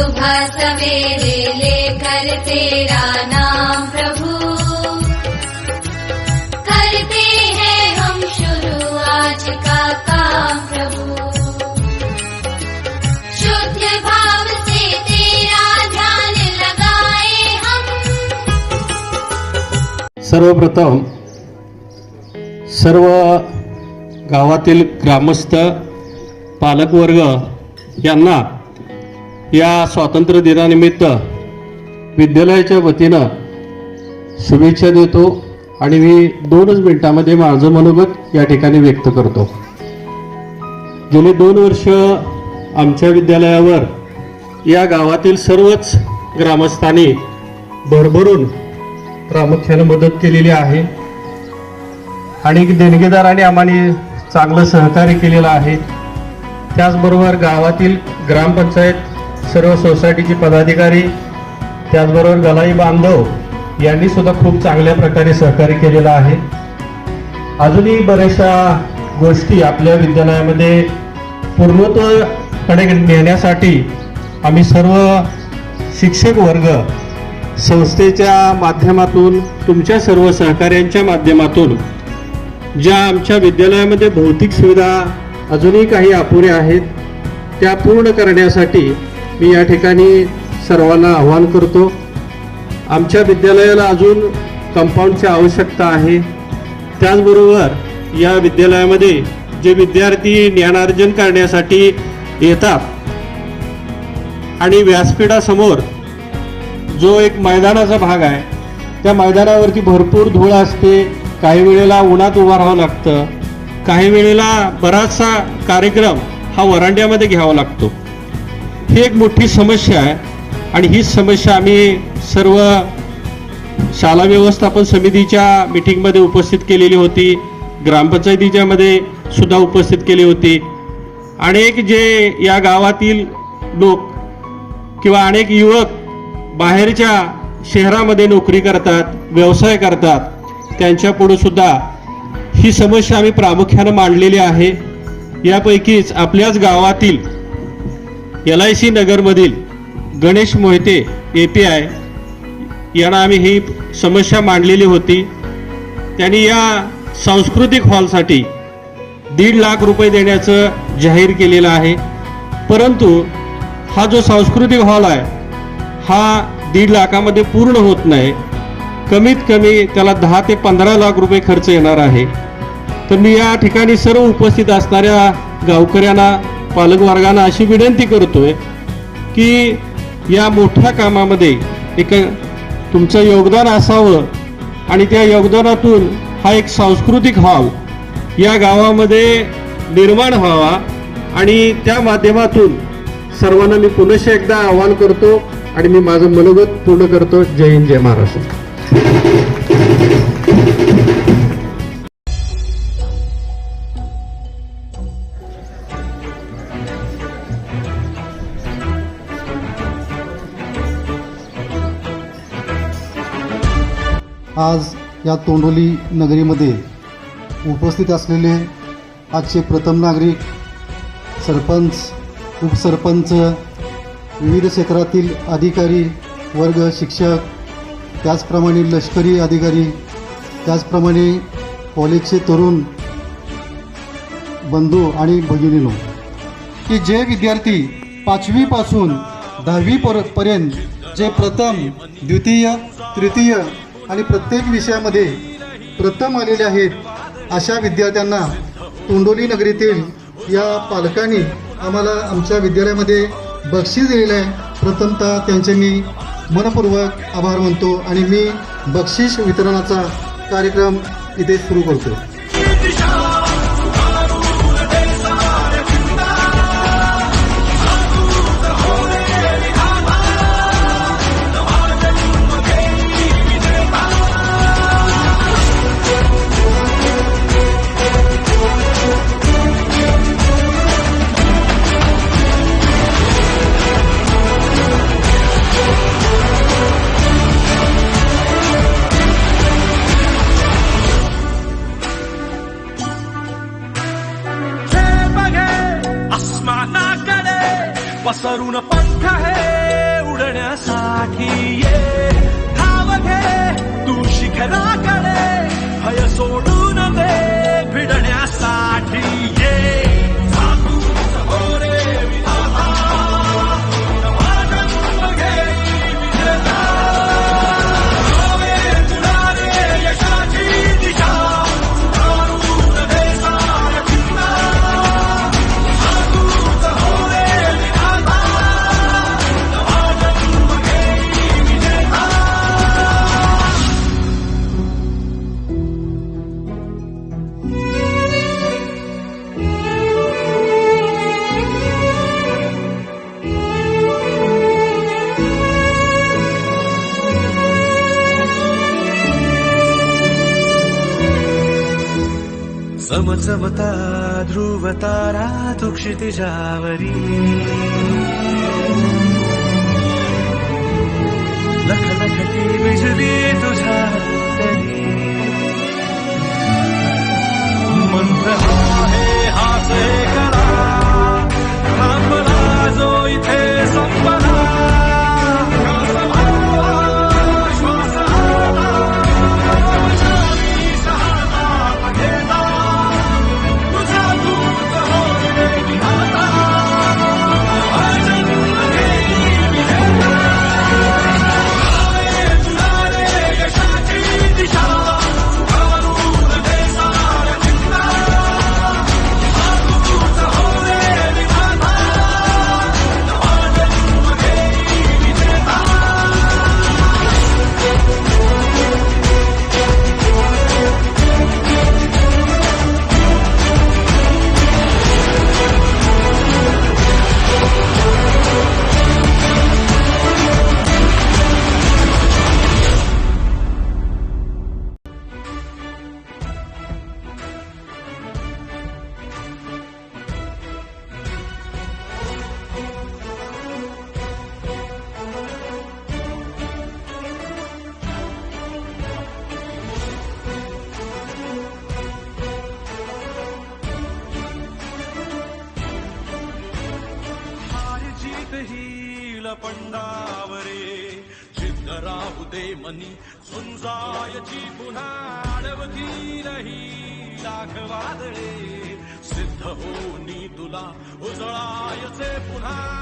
सुबह सवेरे लेकर तेरा नाम प्रभु। करते हैं हम शुरू आज का काम प्रभु। शुद्ध भाव से तेरा ध्यान लगाए हम। सर्वप्रथम सर्व गावातील ग्रामस्थ, पालकवर्ग यांना या स्वातंत्र्य दिनानिमित्त विद्यालयाच्या वतीनं शुभेच्छा देतो आणि मी दोनच मिनिटामध्ये माझं मनोगत या ठिकाणी व्यक्त करतो. गेले दोन वर्ष आमच्या विद्यालयावर या गावातील सर्वच ग्रामस्थांनी भरभरून प्रामुख्याने मदत केलेली आहे आणि देणगीदारांनी आम्हाला चांगलं सहकार्य केलेलं आहे. त्याचबरोबर गावातील ग्रामपंचायत सर्व सोसायटीचे पदाधिकारी त्याचबरोबर गलाई बांधव यांनी सुद्धा खूप चांगल्या प्रकारे सहकार्य केलेलं आहे. अजूनही बऱ्याचशा गोष्टी आपल्या विद्यालयामध्ये पूर्णत्वकडे नेण्यासाठी आम्ही सर्व शिक्षक वर्ग संस्थेच्या माध्यमातून तुमच्या सर्व सहकार्यांच्या माध्यमातून ज्या आमच्या विद्यालयामध्ये भौतिक सुविधा अजूनही काही अपुऱ्या आहेत त्या पूर्ण करण्यासाठी मी या ठिकाणी सर्वांना आवाहन करतो. आमच्या विद्यालयाला अजून कंपाऊंडची आवश्यकता आहे. त्याचबरोबर या विद्यालयामध्ये जे विद्यार्थी ज्ञानार्जन करण्यासाठी येतात आणि व्यासपीठासमोर जो एक मैदानाचा भाग आहे त्या मैदानावरती भरपूर धूळ असते. काही वेळेला उन्हात उभं राहावं लागतं. काही वेळेला बराचसा कार्यक्रम हा वरांड्यामध्ये घ्यावा लागतो. ही एक मोठी समस्या आहे. आणि ही समस्या आम्ही सर्व शाळा व्यवस्थापन समितीच्या मिटिंगमध्ये उपस्थित केलेली होती. ग्रामपंचायतीच्यामध्ये सुद्धा उपस्थित केली होती. अनेक जे या गावातील लोक किंवा अनेक युवक बाहेरच्या शहरामध्ये नोकरी करतात व्यवसाय करतात त्यांच्यापुढे सुद्धा ही समस्या आम्ही प्रामुख्यानं मांडलेली आहे. यापैकीच आपल्याच गावातील एल आय सी नगरमधील Ganesh Mohite A P I यांना आम्ही ही समस्या मांडलेली होती. त्यांनी या सांस्कृतिक हॉलसाठी दीड लाख रुपये देण्याचं जाहीर केलेलं आहे. परंतु हा जो सांस्कृतिक हॉल आहे हा दीड लाखामध्ये पूर्ण होत नाही. कमीत कमी त्याला दहा ते पंधरा लाख रुपये खर्च येणार आहे. तर मी या ठिकाणी सर्व उपस्थित असणाऱ्या गावकऱ्यांना पालकवर्गांना अशी विनंती करतोय की या मोठ्या कामामध्ये एक तुमचं योगदान असावं आणि त्या योगदानातून हा एक सांस्कृतिक हॉल या गावामध्ये निर्माण व्हावा आणि त्या माध्यमातून सर्वांना मी पुनश एकदा आवाहन करतो आणि मी माझं मनोगत पूर्ण करतो. जय हिंद जय महाराष्ट्र. आज या तोंडोली नगरीमध्ये उपस्थित असलेले आजचे प्रथम नागरिक सरपंच उपसरपंच विविध क्षेत्रातील अधिकारी वर्ग शिक्षक त्याचप्रमाणे लष्करी अधिकारी त्याचप्रमाणे कॉलेजचे तरुण बंधू आणि भगिनीनो की जे विद्यार्थी पाचवीपासून दहावी पर पर्यंत जे प्रथम द्वितीय तृतीय आणि प्रत्येक विषयामध्ये प्रथम आलेले आहेत अशा विद्यार्थ्यांना तोंडोली नगरीतील या पालकांनी आम्हाला आमच्या विद्यालयामध्ये बक्षीस दिलेलं आहे. प्रथमतः त्यांचे मी मनपूर्वक आभार मानतो आणि मी बक्षीस वितरणाचा कार्यक्रम इथे सुरू करतो. pasar una सबता ध्रुवतारा तु क्षितिजावरी लख लखटी बिजली तुझा मंत्र आहे हासे करा थांबला जो इथे संपा पंडावरे. सिद्ध राहू दे मनी सुंजायची पुन्हा अडवती नाही लाख वादळे. सिद्ध होनी तुला उजळायचे पुन्हा.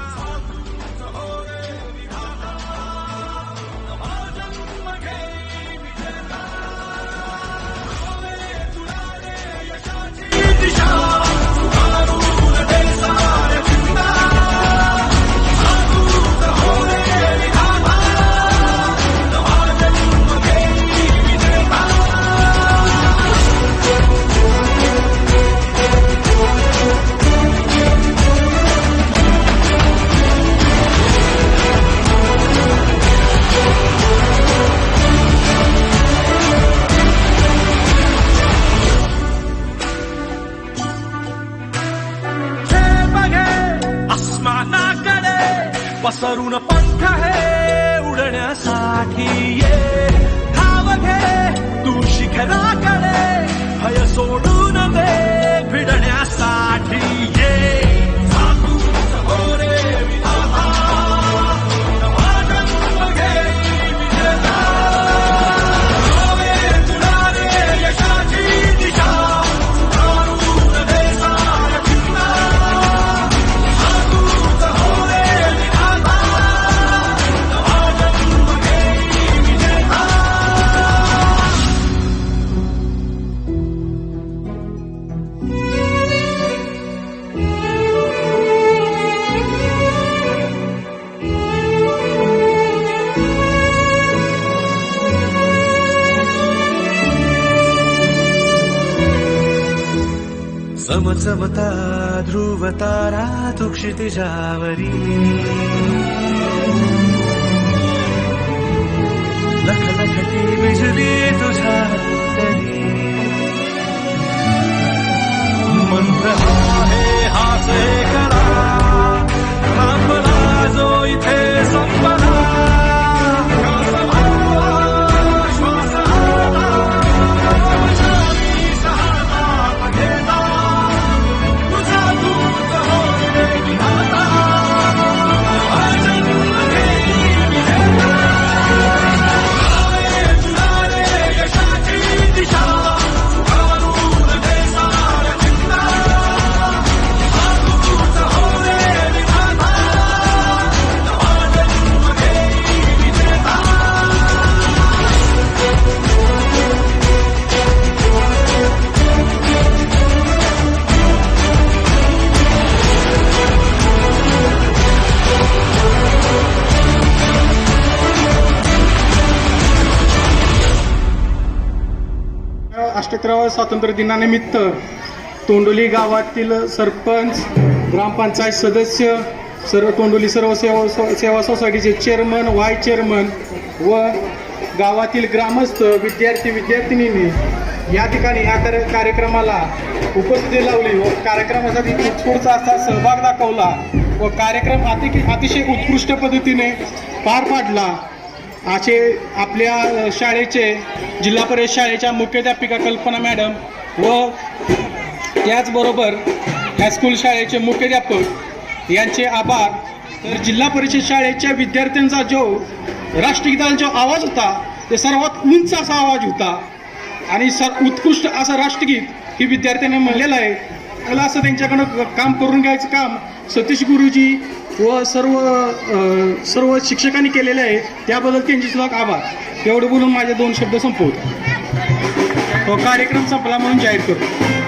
पसरून पंख हे उडण्यासाठी ये. धाव घे तू शिखराकडे भय सोडून दे भिडण्यासाठी. समसमता ध्रुवतारा तु क्षितिजावरी लख जावरीखे विषये तु स्वातंत्र्य दिनानिमित्त तोंडोली गावातील सरपंच ग्रामपंचायत सदस्य सर्व तोंडोली सर्व सेवा सेवा सोसायटीचे चेअरमन वाय चेअरमन व गावातील ग्रामस्थ विद्यार्थी विद्यार्थिनींनी या ठिकाणी या कार्य कार्यक्रमाला उपस्थिती लावली व कार्यक्रमासाठी उत्स्फूर्त असा सहभाग दाखवला व कार्यक्रम अति अतिशय उत्कृष्ट पद्धतीने पार पाडला. असे आपल्या शाळेचे जिल्हा परिषद शाळेच्या मुख्याध्यापिका कल्पना मॅडम व त्याचबरोबर हायस्कूल शाळेचे मुख्याध्यापक यांचे आभार. तर जिल्हा परिषद शाळेच्या विद्यार्थ्यांचा जो राष्ट्रगीताला जो आवाज होता ते सर्वात उंच असा आवाज होता. आणि सर उत्कृष्ट असं राष्ट्रगीत ही विद्यार्थ्यांनी म्हणलेलं आहे. मला असं त्यांच्याकडं काम करून घ्यायचं काम सतीश गुरुजी व सर्व सर्व शिक्षकांनी केलेले आहे त्याबद्दल त्यांचे सुद्धा आभार. एवढं बोलून माझे दोन शब्द संपवतो. तो कार्यक्रम संपला म्हणून जाहीर करतो.